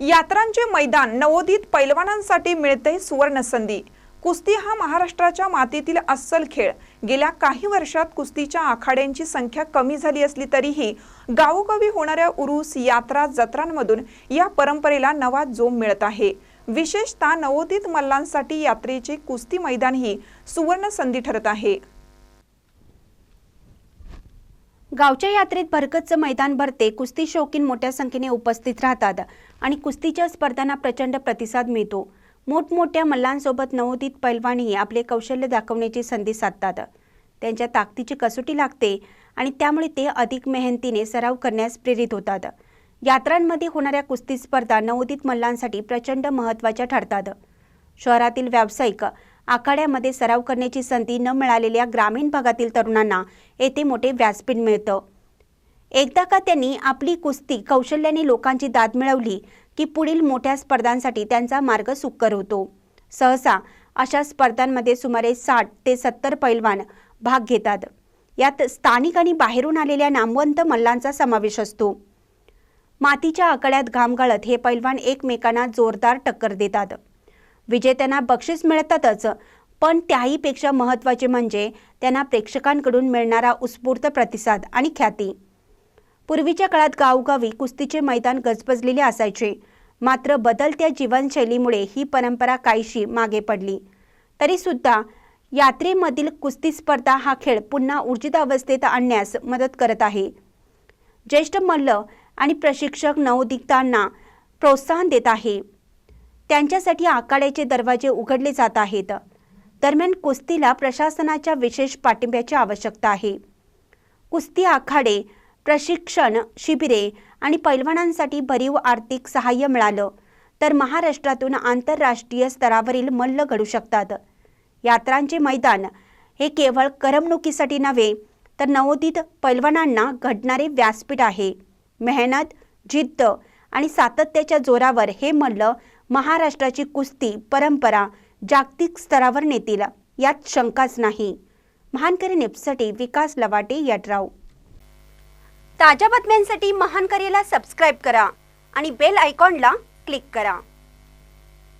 यात्रांचे मैदान नवोदित पैलवानांसाठी मिळते सुवर्ण संधी. कुस्ती हा महाराष्ट्राच्या मातीतील अस्सल खेळ. गेल्या काही वर्षात कुस्तीच्या आखाड्यांची संख्या कमी झाली असली तरीही गावोगावी होणाऱ्या उरूस यात्रा जत्रांमधून या परंपरेला नवा जोम मिळत आहे. विशेषतः नवोदित मल्लांसाठी यात्रेचे कुस्ती मैदान ही सुवर्ण संधी ठरत आहे. गावच्या यात्रेत भरकतचं मैदान भरते कुस्ती शौकीन मोठ्या संख्येने उपस्थित राहतात आणि कुस्तीच्या स्पर्धांना प्रचंड प्रतिसाद मिळतो. मोठमोठ्या मल्लांसोबत नवोदित पैलवानही आपले कौशल्य दाखवण्याची संधी साधतात. त्यांच्या ताकदीची कसोटी लागते आणि त्यामुळे ते अधिक मेहनतीने सराव करण्यास प्रेरित होतात. यात्रांमध्ये होणाऱ्या कुस्ती स्पर्धा नवोदित मल्लांसाठी प्रचंड महत्त्वाच्या ठरतात. शहरातील व्यावसायिक आखाड्यामध्ये सराव करण्याची संधी न मिळालेल्या ग्रामीण भागातील तरुणांना येथे मोठे व्यासपीठ मिळतं. एकदा का त्यांनी आपली कुस्ती कौशल्याने लोकांची दाद मिळवली की पुढील मोठ्या स्पर्धांसाठी त्यांचा मार्ग सुकर होतो. सहसा अशा स्पर्धांमध्ये सुमारे साठ ते सत्तर पैलवान भाग घेतात. यात स्थानिक आणि बाहेरून आलेल्या नामवंत मल्लांचा समावेश असतो. मातीच्या आकड्यात घाम गाळत हे पैलवान एकमेकांना जोरदार टक्कर देतात. विजेत्यांना बक्षीस मिळतातच. पण त्याहीपेक्षा महत्त्वाचे म्हणजे त्यांना प्रेक्षकांकडून मिळणारा उत्स्फूर्त प्रतिसाद आणि ख्याती. पूर्वीच्या काळात गावोगावी कुस्तीचे मैदान गजबजलेले असायचे. मात्र बदलत्या जीवनशैलीमुळे ही परंपरा काहीशी मागे पडली. तरीसुद्धा यात्रेमधील कुस्ती स्पर्धा हा खेळ पुन्हा ऊर्जित अवस्थेत आणण्यास मदत करत आहे. ज्येष्ठ मल्ल आणि प्रशिक्षक नवोदितांना प्रोत्साहन देत आहे. त्यांच्यासाठी आखाड्याचे दरवाजे उघडले जात आहेत. दरम्यान कुस्तीला प्रशासनाच्या विशेष पाठिंब्याची आवश्यकता आहे. कुस्ती आखाडे प्रशिक्षण शिबिरे आणि पैलवानांसाठी भरीव आर्थिक सहाय्य मिळालं तर महाराष्ट्रातून आंतरराष्ट्रीय स्तरावरील मल्ल घडू शकतात. यात्रांचे मैदान हे केवळ करमणुकीसाठी नव्हे तर नवोदित पैलवानांना घडणारे व्यासपीठ आहे. मेहनत जिद्द आणि सातत्याच्या जोरावर हे मल्ल महाराष्ट्राची कुस्ती परंपरा जागतिक स्तरावर नेतील यात शंकाच नाही. महानकरी नेपसाठी विकास लवाटे यड्राव. ताज्या बातम्यांसाठी महानकरीला सबस्क्राईब करा आणि बेल आयकॉनला क्लिक करा.